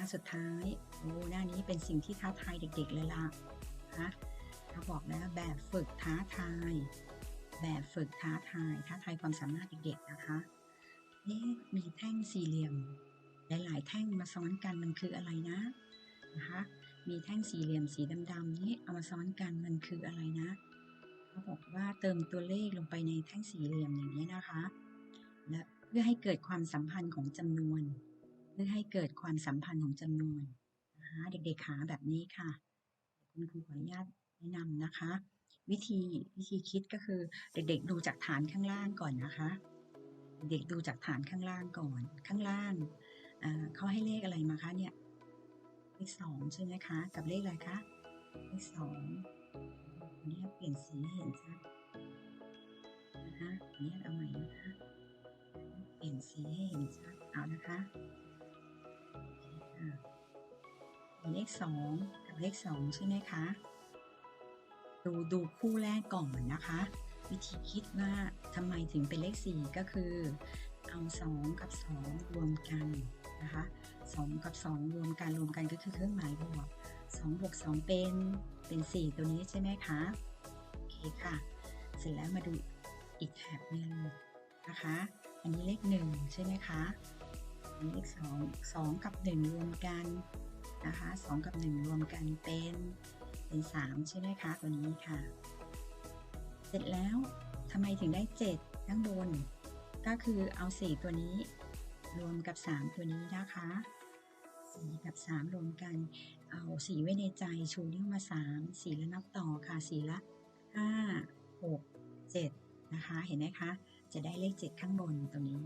น้าสุดท้ายโอ้หน้านี้เป็นสิ่งที่ท้าทายเด็กๆเลยล่ะนะเขาบอกแล้วแบบฝึกท้าทาย แบบฝึกท้าทาย ท้าทายความสามารถเด็กๆนะคะเอ๊ะมีแท่งสี่เหลี่ยม หลายๆแท่งมาซ้อนกันมันคืออะไรนะนะคะมีแท่งสี่เหลี่ยมสีดำๆนี้เอามาซ้อนกันมันคืออะไรนะเขาบอกว่าเติมตัวเลขลงไปในแท่งสี่เหลี่ยมอย่างนี้นะคะ และเพื่อให้เกิดความสัมพันธ์ของจำนวน พื่อให้เกิดความสัมพันธ์ของจำนวนนะคะเด็กๆขาแบบนี้ค่ะคุณครูขออนุญาตแนะนำนะคะ วิธีวิธีคิดก็คือเด็กๆดูจากฐานข้างล่างก่อนนะคะ เด็กดูจากฐานข้างล่างก่อน ข้างล่างเขาให้เลขอะไรมาคะเนี่ยเลขสองใช่ไหมคะ กับเลขอะไรคะเลขสองอันนี้เปลี่ยนสีให้เห็นชัดนะคะอันนี้เอาใหม่นะคะ เปลี่ยนสีให้เห็นชัดเอานะคะ เลขสองกับเลขสองใช่ไหมคะ ดูดูคู่แรกก่อนนะคะ วิธีคิดว่าทำไมถึงเป็นเลขสี่ก็คือ เอาสองกับสองรวมกันนะคะสองกับสองรวมกันรวมกันก็คือเครื่องหมายบวกสองบวกสองเป็นเป็นสี่ตัวนี้ใช่ไหมคะโอเคค่ะ เสร็จแล้วมาดูอีกแถบหนึ่งนะคะ อันนี้เลขหนึ่งใช่ไหมคะ เลขสองสองกับหนึ่งรวมกันนะคะสองกับหนึ่งรวมกันเป็นเป็นสามใช่ไหมคะตัวนี้ค่ะ เสร็จแล้วทำไมถึงได้เจ็ดข้างบน ก็คือเอาสี่ตัวนี้ รวมกับ 3 ตัวนี้นะคะ4กับ 3 รวมกัน เอาสีไว้ในใจชูนิ้วมา 3 สีแล้วนับต่อค่ะสีละ 5 6 7 นะคะ เห็นไหมคะ จะได้เลข 7 ข้างบนตัวนี้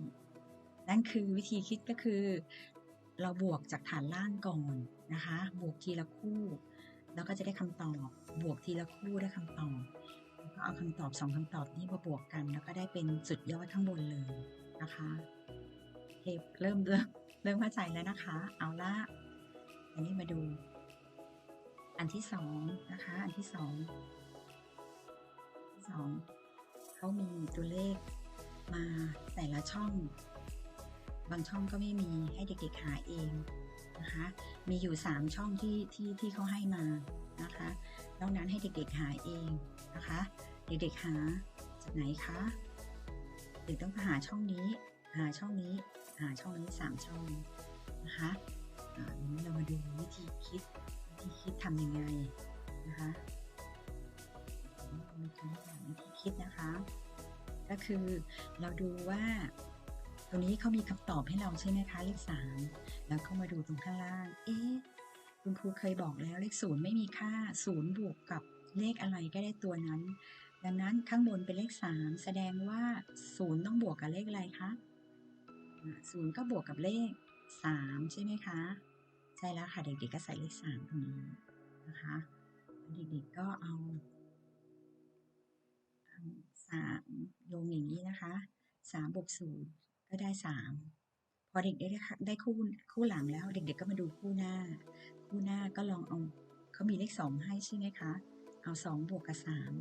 นั่นคือวิธีคิดก็คือ เราบวกจากฐานล่างก่อนนะคะ บวกทีละคู่ แล้วก็จะได้คำตอบ บวกทีละคู่ได้คำตอบแล้วก็เอาคำตอบสองคำตอบนี้มาบวกกัน แล้วก็ได้เป็นสุดยอดข้างบนเลยนะคะเเริ่มเริ่มเริ่มเข้าใจแล้วนะคะ เอาละอันนี้มาดู อันที่สองนะคะ อันที่สองที่สองเขามีตัวเลขมาแต่ละช่อง บางช่องก็ไม่มีให้เด็กๆหาเองนะคะ มีอยู่สามช่องที่ที่ที่เขาให้มานะคะนอกนั้นให้เด็กๆหาเองนะคะ เด็กๆหาจากไหนคะเด็กต้องหาช่องนี้ หาช่องนี้ หาช่องนี้สามช่องนะคะอ่านี้เรามาดูวิธีคิดวิธีคิดทำยังไงนะคะเราจะมาดูวิธีคิดนะคะ ก็คือเราดูว่า ตัวนี้เขามีคำตอบให้เราใช่ไหมคะเลขสามแล้วก็มาดูตรงข้างล่าง เอ๊ะคุณครูเคยบอกแล้วเลขศูนย์ไม่มีค่าศูนย์บวกกับเลขอะไรก็ได้ตัวนั้น ดังนั้นข้างบนเป็นเลขสามแสดงว่าศูนย์ต้องบวกกับเลขอะไรคะศูนย์ก็บวกกับเลขสามใช่ไหมคะใช่แล้วค่ะเด็กๆก็ใส่เลขสามตรงนี้นะคะเด็กๆก็เอาเอาสามโยงอย่างนี้นะคะสามบวกศูนย์ ก็ได้สามพอเด็กได้ได้คู่คู่หลังแล้ว เด็กๆก็มาดูคู่หน้า คู่หน้าก็ลองเอาเขามีเลขสองให้ใช่ไหมคะ เอาสองบวกกับสาม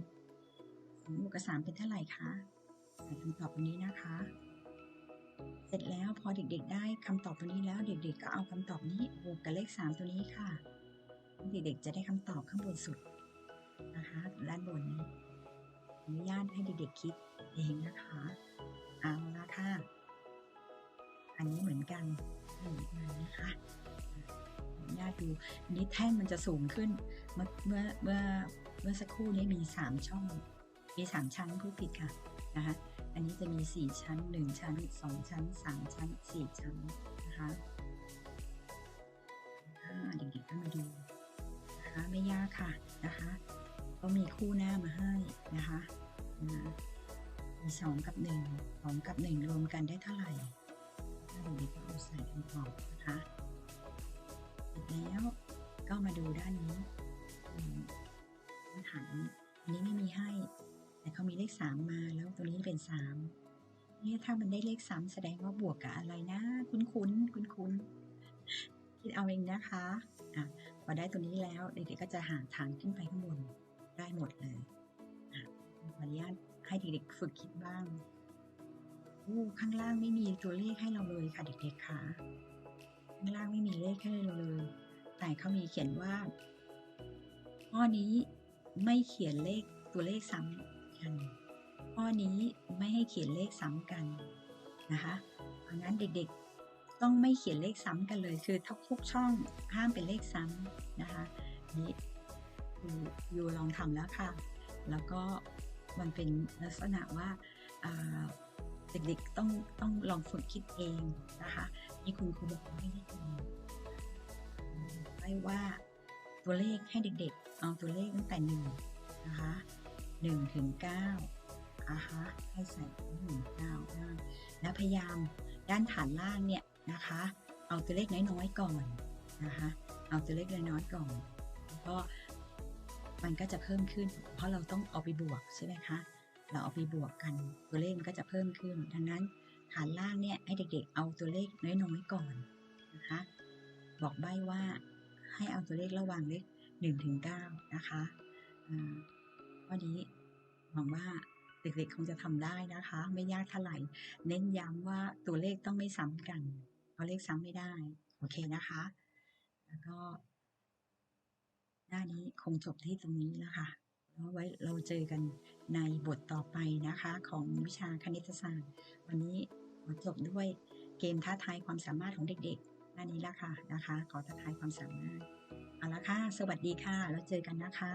สองบวกกับสามเป็นเท่าไหร่คะใส่คำตอบตรงนี้นะคะ เสร็จแล้วพอเด็กๆได้คำตอบตัวนี้แล้ว เด็กๆก็เอาคำตอบนี้บวกกับเลขสามตัวนี้ค่ะ เด็กๆจะได้คำตอบข้างบนสุดนะคะด้านบนนี้อนุญาตให้เด็กๆคิดเองนะคะ กันเหมือนกันนะคะขออนุญาตดูอันนี้แท่งมันจะสูงขึ้น เมื่อเมื่อเมื่อเมื่อสักครู่นี้มีสามช่อง มีสามชั้นผู้ผิดค่ะนะคะอันนี้จะมีสี่ชั้นหนึ่งชั้นสองชั้นสามชั้นสี่ชั้นนะคะอ่าเด็กๆก็มาดูนะคะไม่ยากค่ะนะคะก็มีคู่หน้ามาให้นะคะนะมีสองกับหนึ่งสองกับหนึ่งรวมกันได้เท่าไหร่ถ้า เด็กๆก็เอาใส่คำตอบนะคะเสร็จแล้วก็มาดูด้านนี้ฐานอันนี้ไม่มีให้ แต่เขามีเลขสามมาแล้วตัวนี้เป็นสามเนี่ยถ้ามันได้เลขสามแสดงว่าบวกกับอะไรนะ คุ้นคุ้นคุ้นคุ้นๆคิดเอาเองนะคะอะพอได้ตัวนี้แล้วเด็กๆก็จะหาทางขึ้นไปข้างบนได้หมดเลยอะขออนุญาตให้เด็กๆฝึกคิดบ้าง อู้ข้างล่างไม่มีตัวเลขให้เราเลยค่ะเด็กๆค่ะข้างล่างไม่มีเลขให้เราเลย แต่เขามีเขียนว่าข้อนี้ไม่เขียนเลขตัวเลขซ้ำกันข้อนี้ไม่ให้เขียนเลขซ้ำกันนะคะเพราะฉะนั้นเด็กๆต้องไม่เขียนเลขซ้ำกันเลย คือทุกช่องห้ามเป็นเลขซ้ำนะคะนี่อยูลองทำแล้วค่ะ แล้วก็มันเป็นลักษณะว่า เด็กๆต้องต้องลองฝึกคิดเองนะคะนี่คุณครูบอกไม่ได้ทำไม่ว่าตัวเลขให้เด็กๆ เอาตัวเลขตั้งแต่หนึ่งนะคะหนึ่งถึงเก้านะคะให้ใส่หนึ่งเก้าได้แล้วพยายามด้านฐานล่างเนี่ยนะคะ เอาตัวเลขน้อยๆก่อนนะคะเอาตัวเลขน้อยๆก่อนแล้วก็มันก็จะเพิ่มขึ้น เพราะเราต้องเอาไปบวกใช่ไหมคะ เราเอาไปบวกกันตัวเลขมันก็จะเพิ่มขึ้น ดังนั้นฐานล่างเนี่ยให้เด็กๆ เอาตัวเลขน้อยๆก่อนนะคะบอกใบ้ว่าให้เอาตัวเลขระหว่างเลขหนึ่งถึงเก้านะคะวันนี้หวังว่าเด็กๆคงจะทำได้นะคะ ไม่ยากเท่าไหร่เน้นย้ำว่าตัวเลขต้องไม่ซ้ำกันเพราะเลขซ้ำไม่ได้ โอเคนะคะ แล้วก็ หน้านี้คงจบที่ตรงนี้แล้วค่ะ ไว้เราเจอกันในบทต่อไปนะคะ ของวิชาคณิตศาสตร์ วันนี้ขอจบด้วยเกมท้าทายความสามารถของเด็กๆหน้านี้ละค่ะนะคะ ขอท้าทายความสามารถเอาละค่ะ สวัสดีค่ะ แล้วเจอกันนะคะ